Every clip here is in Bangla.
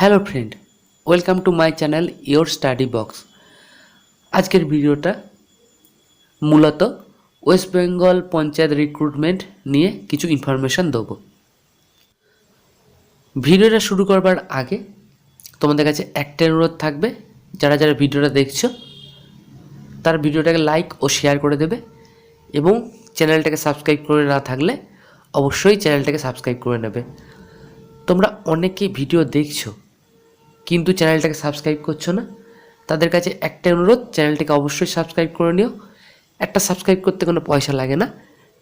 Hello friend welcome to my channel your study box আজকের ভিডিওটা মূলত ওয়েস্ট বেঙ্গল পঞ্চায়েত রিক্রুটমেন্ট নিয়ে কিছু ইনফরমেশান দেবো। ভিডিওটা শুরু করবার আগে তোমাদের কাছে একটা অনুরোধ থাকবে, যারা যারা ভিডিওটা দেখছ, তার ভিডিওটাকে লাইক ও শেয়ার করে দেবে এবং চ্যানেলটাকে সাবস্ক্রাইব করে না থাকলে অবশ্যই চ্যানেলটাকে সাবস্ক্রাইব করে নেবে। তোমরা অনেকেই ভিডিও দেখছ কিন্তু চ্যানেলটাকে সাবস্ক্রাইব করছ না, তাদের কাছে একটা অনুরোধ, চ্যানেলটাকে অবশ্যই সাবস্ক্রাইব করে নিও। একটা সাবস্ক্রাইব করতে কোনো পয়সা লাগে না,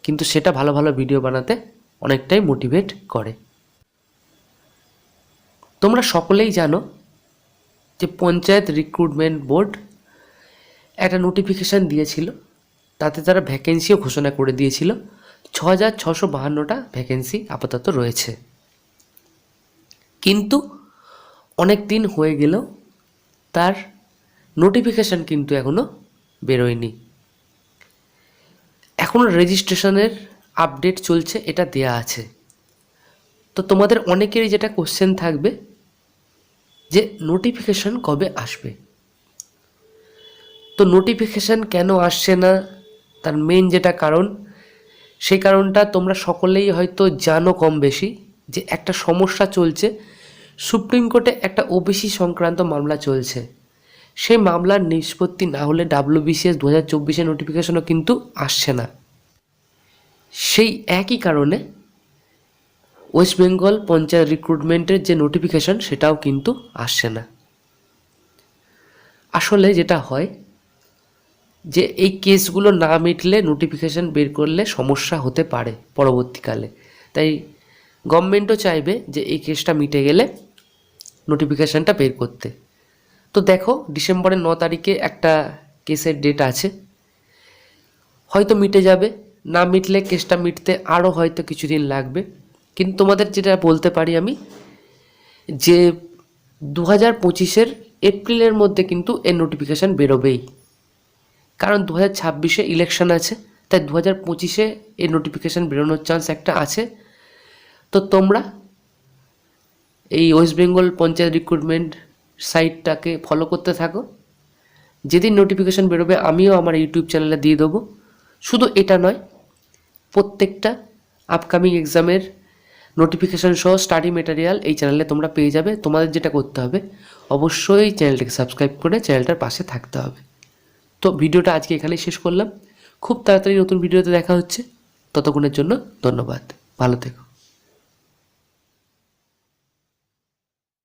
কিন্তু সেটা ভালো ভালো ভিডিও বানাতে অনেকটাই মোটিভেট করে। তোমরা সকলেই জানো যে পঞ্চায়েত রিক্রুটমেন্ট বোর্ড একটা নোটিফিকেশান দিয়েছিল, তাতে তারা ভ্যাকেন্সিও ঘোষণা করে দিয়েছিল ছ হাজার ছশো বাহান্নটা ভ্যাকেন্সি আপাতত রয়েছে। কিন্তু অনেক দিন হয়ে গেলেও তার নোটিফিকেশান কিন্তু এখনও বেরোয়নি। এখনও রেজিস্ট্রেশনের আপডেট চলছে, এটা দেয়া আছে। তো তোমাদের অনেকেরই যেটা কোশ্চেন থাকবে, যে নোটিফিকেশান কবে আসবে? তো নোটিফিকেশান কেন আসছে না? তার মেন যেটা কারণ, সেই কারণটা তোমরা সকলেই হয়তো জানো কম বেশি, যে একটা সমস্যা চলছে সুপ্রিম কোর্টে একটা ওবিসি সংক্রান্ত মামলা চলছে। সেই মামলার নিষ্পত্তি না হলে ডাব্লিউবিসিএস দু হাজার চব্বিশের নোটিফিকেশনও কিন্তু আসছে না। সেই একই কারণে ওয়েস্ট বেঙ্গল পঞ্চায়েত রিক্রুটমেন্টের যে নোটিফিকেশন সেটাও কিন্তু আসছে না। আসলে যেটা হয়, যে এই কেসগুলো না মিটলে নোটিফিকেশান বের করলে সমস্যা হতে পারে পরবর্তীকালে। তাই গভর্নমেন্টও চাইবে যে এই কেসটা মিটে গেলে নোটিফিকেশানটা বের করতে। তো দেখো, ডিসেম্বরের ন তারিখে একটা কেসের ডেট আছে। হয়তো মিটে যাবে, না মিটলে কেসটা মিটতে আরও হয়তো কিছুদিন লাগবে। কিন্তু তোমাদের যেটা বলতে পারি আমি, যে দু হাজার পঁচিশের এপ্রিলের মধ্যে কিন্তু এর নোটিফিকেশান বেরোবেই। কারণ দু হাজার ছাব্বিশে ইলেকশান আছে, তাই দু হাজার পঁচিশে এর নোটিফিকেশান বেরোনোর চান্স একটা আছে। তো তোমরা এই ওয়েস্ট বেঙ্গল পঞ্চায়েত রিক্রুটমেন্ট সাইটটাকে ফলো করতে থাকো। যেদিন নোটিফিকেশান বেরোবে, আমিও আমার ইউটিউব চ্যানেলে দিয়ে দেবো। শুধু এটা নয়, প্রত্যেকটা আপকামিং এক্সামের নোটিফিকেশান সহ স্টাডি মেটেরিয়াল এই চ্যানেলে তোমরা পেয়ে যাবে। তোমাদের যেটা করতে হবে, অবশ্যই চ্যানেলটাকে সাবস্ক্রাইব করে চ্যানেলটার পাশে থাকতে হবে। তো ভিডিওটা আজকে এখানেই শেষ করলাম। খুব তাড়াতাড়ি নতুন ভিডিওতে দেখা হচ্ছে। ততক্ষণের জন্য ধন্যবাদ। ভালো থেকো।